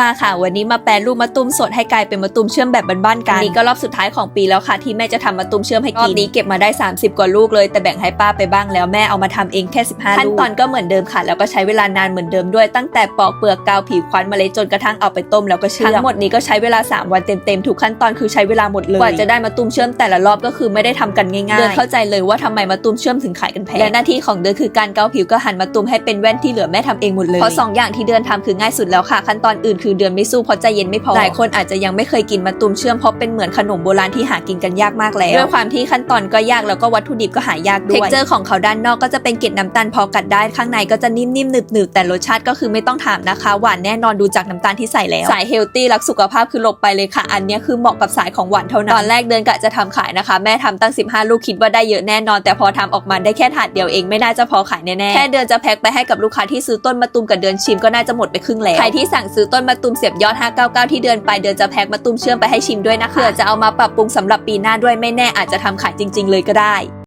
ป้าค่ะ วันนี้มาแปลรูปมะตูมสดให้กลายเป็นมะตูมเชื่อมแบบบ้านๆกันนี่ก็รอบสุดท้ายของปีแล้วค่ะ ที่แม่จะทำมะตูมเชื่อมให้กินรอบนี้เก็บมาได้ 30 กว่าลูกเลย แต่แบ่งให้ป้าไปบ้างแล้วแม่เอามาทำเองแค่15ลูกขั้นตอนก็เหมือนเดิมค่ะ แล้วก็ใช้เวลานานเหมือนเดิมด้วยตั้งแต่ปอกเปลือกกาวผิวควันเมล็ดจนกระทั่งเอาไปต้มแล้วก็เชื่อมทั้งหมดนี้ก็ใช้เวลา 3 วันเต็มๆทุกขั้นตอนคือใช้เวลาหมดเลยกว่าจะได้มะตูมเชื่อมแต่ละรอบก็คือไม่ได้ทำกันง่ายๆเดือนเข้าใจเลยว่าทำไมมะตูมเชื่อมถึงขายกันแพงและหน้าที่ของเดือนคือการเกาผิวก็หั่นมะตูมให้เป็นแว่นที่เหลือแม่ทำเองหมดเลยเพราะสองอย่างที่เดือนทำคือง่ายสุดแล้วค่ะ ขั้นตอนอื่นคือเดือนไม่สู้เพราะใจเย็นไม่พอหลายคนอาจจะยังไม่เคยกินมะตูมเชื่อมเพราะเป็นเหมือนขนมโบราณที่หากินกันยากมากแล้วด้วยความที่ขั้นตอนก็ยากแล้วก็วัตถุดิบก็หายากด้วยเท็กเจอร์ของเขาด้านนอกก็จะเป็นเกล็ดน้ำตาลพอกัดได้ข้างในก็จะนิ่มๆหนึบๆแต่รสชาติก็คือไม่ต้องถามนะคะหวานแน่นอนดูจากน้ำตาลที่ใส่แล้วสายเฮลตี้รักสุขภาพคือหลบไปเลยค่ะ อันเนี้ยคือเหมาะกับสายของหวานเท่านั้นตอนแรกเดินกะจะทำขายนะคะ แม่ทำตั้ง 15 ลูกคิดว่าได้เยอะแน่นอน แต่พอทำออกมาได้แค่ถาดเดียวเองไม่น่าจะพอขายแน่ๆแค่เดือนจะแพ็คไปให้กับลูกค้าที่ซื้อต้นมะตูมกับเดือนชิมก็น่าจะหมดไปครึ่งแล้วใครที่สั่งซื้อต้นมะตูมเสียบยอด 599 ที่เดือนไปเดือนจะแพ็คมะตูมเชื่อมไปให้ชิมด้วยนะคะเผื่อจะเอามาปรับปรุงสำหรับปีหน้าด้วยไม่แน่อาจจะทำขายจริง ๆ เลยก็ได้